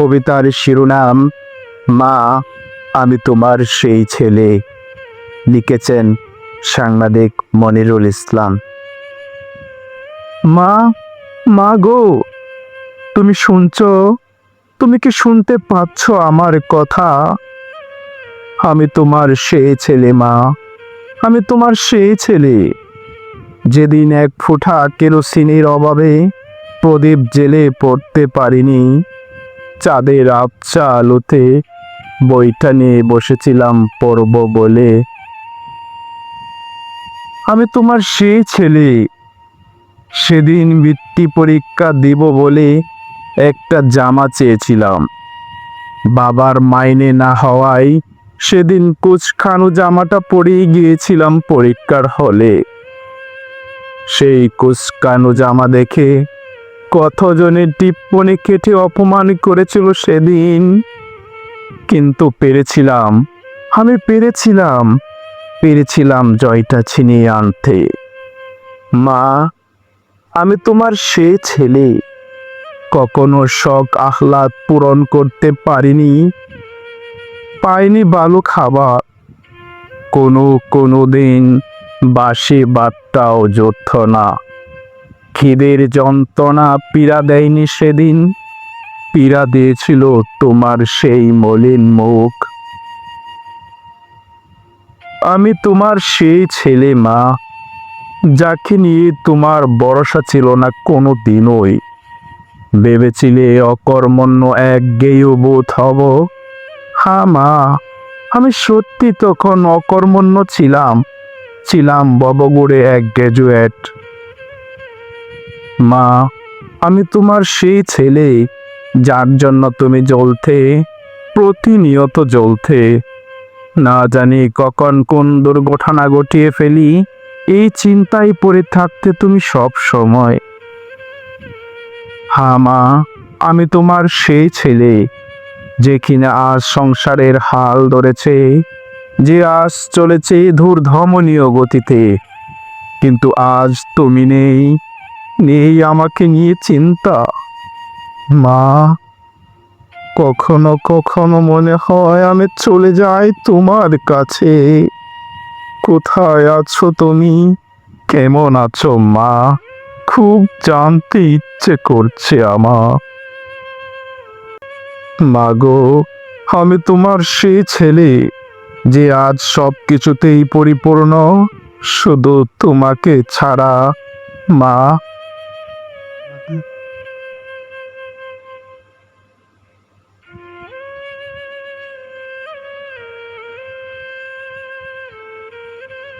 কবিতার শিরোনাম, মা, আমি তোমার সেই ছেলে লিখেছেন সাংবাদিক মনিরুল ইসলাম। মা মা গো, তুমি শুনছো? তুমি কি শুনতে পাচ্ছ আমার কথা? আমি তোমার সেই ছেলে, মা। আমি তোমার সেই ছেলে। যেদিন এক ফুটা কেরোসিনের অভাবে প্রদীপ জেলে পড়তে পারিনি চাঁদের আবচা আলোতে বইটা নিয়ে বসেছিলাম পড়ব বলে। আমি তোমার সেই ছেলে। সেদিন বৃত্তি পরীক্ষা দিব বলে একটা জামা চেয়েছিলাম। বাবার মাইনে না হওয়ায় সেদিন কুচখানো জামাটা পরেই গিয়েছিলাম পরীক্ষার হলে। সেই কুচকানো জামা দেখে কতজনের টিপ্পনি কেটে অপমান করেছিল সেদিন? কিন্তু পেরেছিলাম। আমি পেরেছিলাম। পেরেছিলাম জয়টা ছিনিয়ে আনতে। মা, আমি তোমার সে ছেলে। কখনো শখ আহ্লাদ পূরণ করতে পারিনি। পাইনি ভালো খাবার। কোনো কোনো দিন বাসে বাটটাও জোটত না। খিদের যন্ত্রণা পীড়া দেয়নি সেদিন। পীড়া দিয়েছিল তোমার সেই মলিন মুখ। আমি তোমার সেই ছেলে মা, যাকে নিয়ে তোমার ভরসা ছিল না কোনো দিনই ভেবেছিলে অকর্মণ্য এক গেয় বোধ হব? হ্যাঁ মা, আমি সত্যি তখন অকর্মণ্য ছিলাম। ছিলাম ববগুড়ে এক গ্র্যাজুয়েট মা, আমি তোমার সেই ছেলে, যার জন্য তুমি জ্বলতে, প্রতিনিয়ত জ্বলতে। না জানি কখন কোন দুর্ঘটনা ঘটিয়ে ফেলি, এই চিন্তায় পড়ে থাকতে তুমি সব সময়। হ্যাঁ মা, আমি তোমার সেই ছেলে, যে কিনা আজ সংসারের হাল ধরেছে, যে আজ চলেছে ধূর্ধমনীয় গতিতে। কিন্তু আজ তুমি নেই নেই আমাকে নিয়ে চিন্তা। মা, কখনো কখনো মনে হয় আমি চলে যাই তোমার কাছে। কোথায় আছো তুমি? কেমন আছো মা? খুব জানতে ইচ্ছে করছে আমার। মাগো আমি তোমার সেই ছেলে যে আজ সব কিছুতেই পরিপূর্ণ, শুধু তোমাকে ছাড়া। মা